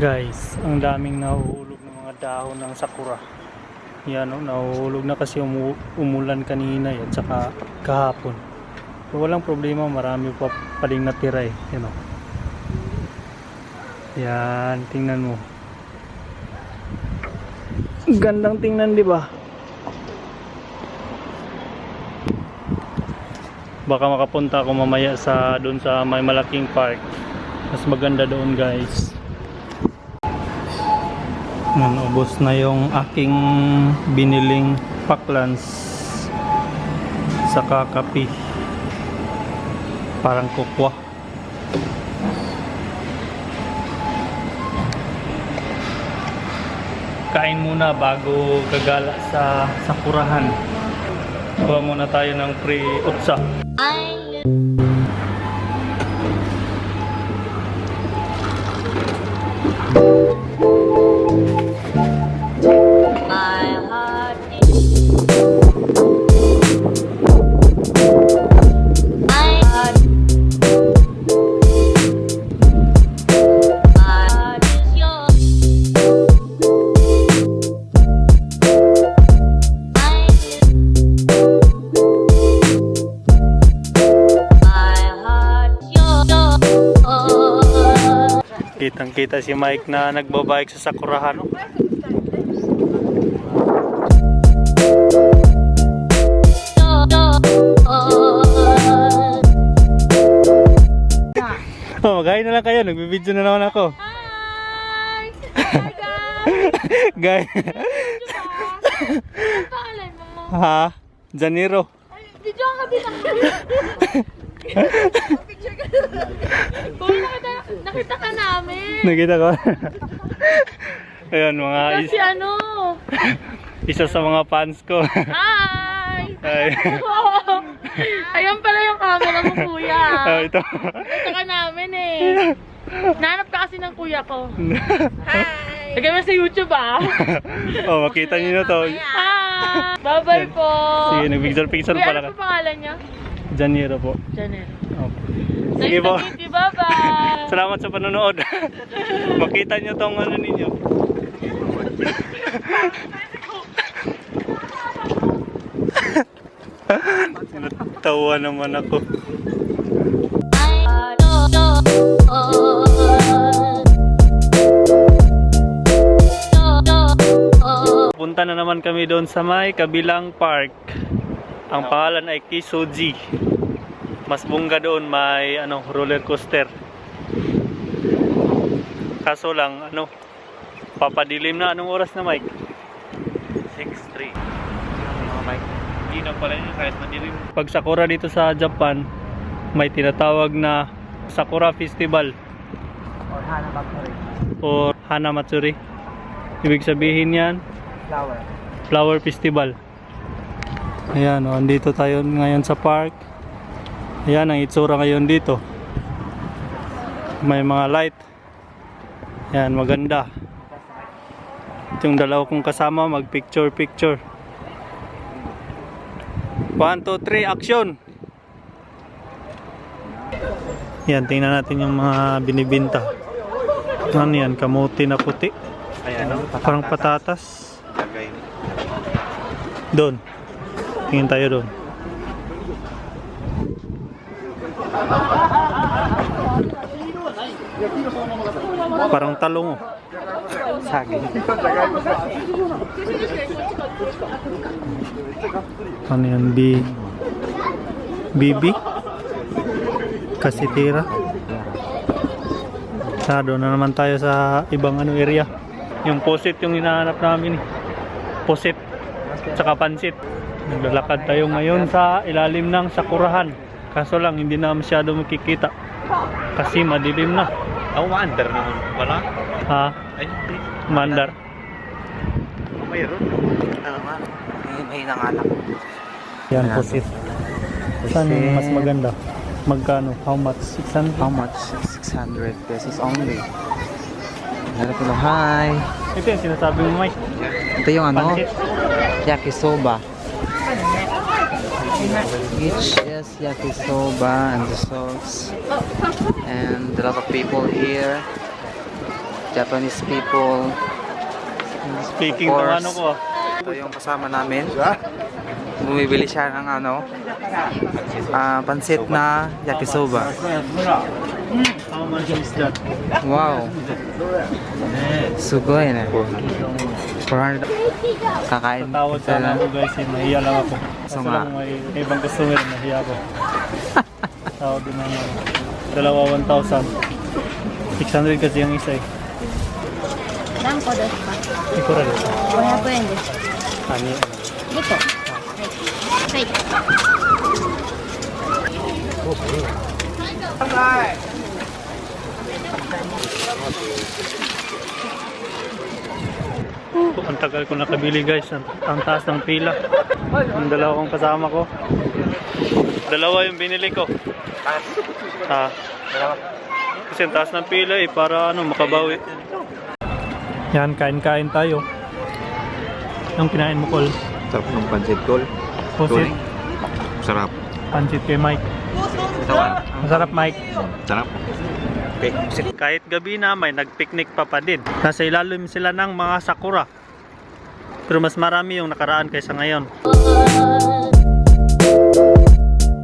Guys, ang daming nahuhulog ng mga dahon ng sakura. Yan o, nahuhulog na kasi umu- umulan kanina eh, at saka kahapon. Pero walang problema, marami pa paling natira eh. Yan o. Yan, tingnan mo. Gandang tingnan, di ba? Baka makapunta ako mamaya sa doon sa may malaking park. Mas maganda doon, guys. Yan, ubos na yung aking biniling paklans sa kakapi. Parang kukwa. Kain muna bago gagala sa sakurahan. Kuha muna tayo ng pre-utsa. My Kitang kita si Mike na nagbabike sa sakurahan. oh. Oh, maghain na lang kayo. Nagbibideo na naman ako. Hi! Hi guys! Guy. Ano pangalan mo? ha? Janiro. Ay, video ka din ka Uy, nakita, nakita ka namin. Nakita ko. Ayun, mga Kasi is- ano? isa sa mga fans ko. Hi! Ay. Ayan pala yung camera mo, kuya. Oh, ito. Nakita ka namin eh. Nanap ka kasi ng kuya ko. Hi! Lagay mo sa YouTube ah. oh, makita niyo na to. Hi! Bye-bye po. Sige, nag-picture-picture Kuya, pala ano ka. po pangalan niya? Janiro po. Janelle. Opo. Sige po. you. Bye-bye. Salamat sa panonood. Makita niyo tong ano ninyo. Natawa naman ako. Punta na naman kami doon sa may kabilang park. Ang pangalan ay Kisoji. Mas bungga doon may ano roller coaster. Kaso lang ano papadilim na anong oras na Mike? 6:03. Mga Mike. Hindi na pala yun kahit madilim. Pag Sakura dito sa Japan, may tinatawag na Sakura Festival or Hana Factory. or Hana Matsuri. Ibig sabihin yan, Flower. Flower Festival. Ayan, oh, andito tayo ngayon sa park. Ayan ang itsura ngayon dito. May mga light. Ayan, maganda. Ito yung dalawa kong kasama, mag picture picture. 1, 2, 3, action! Yan, tingnan natin yung mga binibinta. Ano yan, kamuti na puti. Ayan, no? Parang patatas. Doon. Tingin tayo doon. Parang talong oh. Saging. Ano yan? B... Bibi? Kasitira? Sa doon na naman tayo sa ibang ano area. Yung posit yung hinahanap namin eh. Posit. Tsaka pansit. Naglalakad tayo ngayon sa ilalim ng sakurahan. Kaso lang hindi na masyado makikita. Kasi madilim na. Ako maandar naman. Wala? Ha? Ay. Mandar. Mayroon. Ano nga? May, may nanganak. Yan, posit. Saan yung mas maganda? Magkano? How much? 600? How much? 600 pesos only. Meron ko hi. Ito yung sinasabi mo, Mike. Ito yung ano? Yakisoba. Each is yakisoba and the sauce. And a lot of people here. Japanese people. Speaking Of ng course. ano ko. Ito yung kasama namin Bumibili siya ng ano, ah, pansit na yakisoba. How much is that? Wow. Sugoy na. 400. Kakain Tatawad sila. sana ako guys, eh, nahiya lang ako. Kasi nga. lang may, may ibang customer, nahiya ako. Tawad din naman. Dalawa 1,000. 600 kasi yung isa eh. 何個ですか Ikura rin. 500円です Ani, ano. 2個はい、 はい Ang tagal ko nakabili guys, ang, ang taas ng pila. Ang dalawa kong kasama ko. Dalawa yung binili ko. Ha? Kasi ang taas ng pila eh, para ano, makabawi. Yan, kain-kain tayo. Yung kinain mo, Col. Sarap ng pancit tol. Pusit, Sarap. pancit kay Mike. Masarap, Mike. Sarap. Okay. Kahit gabi na, may nagpiknik pa pa din. Nasa ilalim sila ng mga sakura. Pero mas marami yung nakaraan kaysa ngayon.「